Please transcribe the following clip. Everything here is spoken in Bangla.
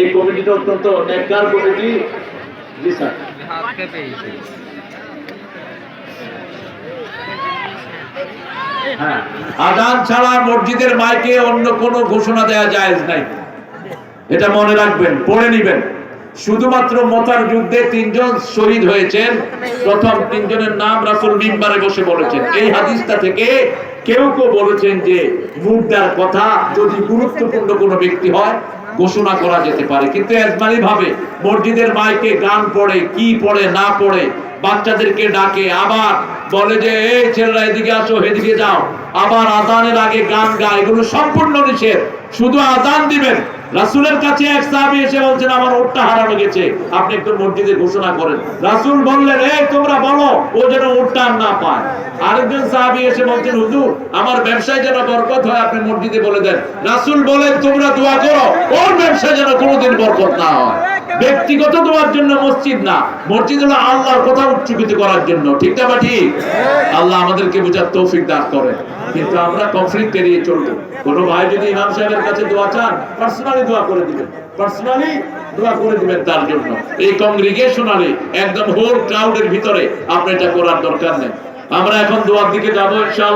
এই কমিটিটা অত্যন্ত নেককার কমিটি, জি স্যার। হ্যাঁ আদান ছাড়া মসজিদের মাইকে অন্য কোনো ঘোষণা দেওয়া জায়েজ নাই। এটা মনে রাখবেন, পড়ে নিবেন। শুধুমাত্র মতার যুদ্ধে তিনজন শহীদ হয়েছেন, প্রথম তিনজনের নাম রাসুল মিম্বারে বসে বলেছেন। এই হাদিসটা থেকে কেউ কেউ বলেছেন যে মুদ্রার কথা যদি গুরুত্বপূর্ণ কোনো ব্যক্তি হয় ঘোষণা করা যেতে পারে। কিন্তু এজমালি ভাবে মসজিদের মাইকে গান পড়ে, কি পড়ে, না পড়ে বাচ্চাদেরকে ডাকে, আবার বলে যে, এই ছেলেরা এদিকে আসো, এদিকে যাও। আবার আজানের আগে গান গায়, এগুলো সম্পূর্ণ নিষেধ। শুধু আজান দিবেন। রাসূলের কাছে এক সাহাবী এসে বলছেন, আমার ওটটা হারানো গেছে। আপনি একটু মসজিদে ঘোষণা করেন। রাসূল বললেন, এই তোমরা বলো, ও যেন আর না পায়। আরেকজন সাহাবী এসে বলছেন, হুজুর, আমার ব্যবসায় যেন বরকত হয়, আপনি মসজিদে বলে দেন। রাসুল বলেন, তোমরা দোয়া করো, ওর ব্যবসায় যেন কোনোদিন বরকত না হয়। ব্যক্তিগত দোয়ার জন্য মসজিদ না। মসজিদ হলো আল্লাহর কথা উচ্চকিত করার জন্য। ঠিক না বা ঠিক? আল্লাহ আমাদেরকে বোঝার তৌফিক দান করে কিন্তু আমরা কনফ্লিক্ট এড়িয়ে চলবো। কোনো ভাই যদি ইমাম সাহেবের কাছে দোয়া চান পার্সোনালি দোয়া করে দিবেন। পার্সোনালি দোয়া করে দিবেন তার জন্য। এই কংগ্রিগেশনালি একদম হোল ক্রাউডের ভিতরে আপনি এটা করার দরকার নেই। আমরা এখন দোয়ার দিকে যাব, ইনশাআল্লাহ।